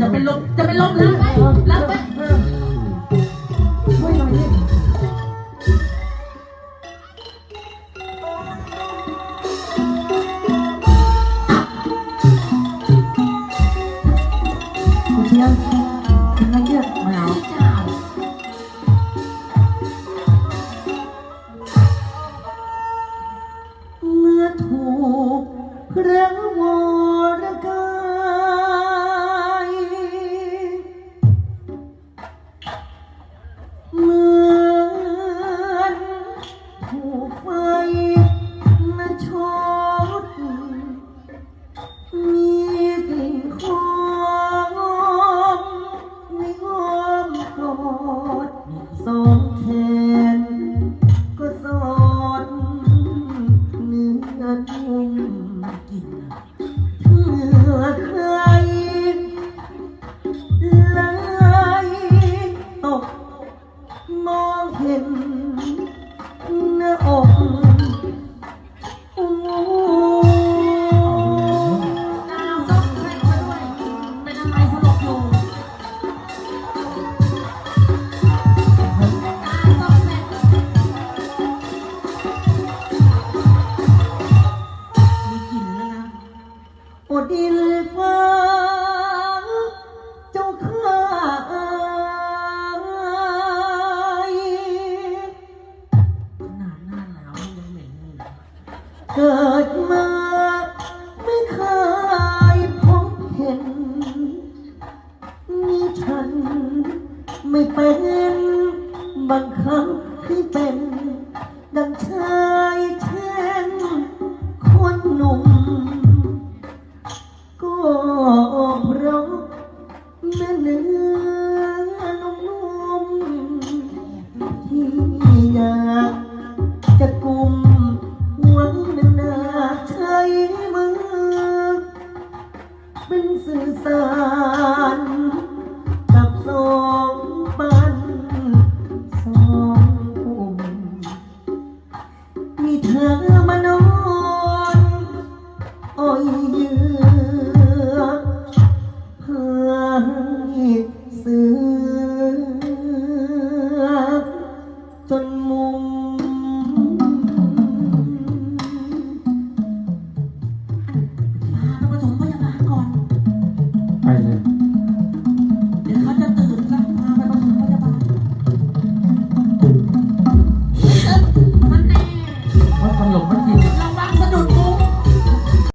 จะเป็นลมจะเป็นลมรับไว้รับไว้ช่วยหน่อยดิคุณเชียงเป็นไรเนี่ยไม่เอาเจ้าเมื่อถูกพระวร ลิ่นแล้วนะอดดิน กิดมาไม่เคยพบเห็น มีฉันไม่เป็นบางครั้งที่เป็น ดังชายช สานกับสองปันสองกลุ่มมีเธอมโน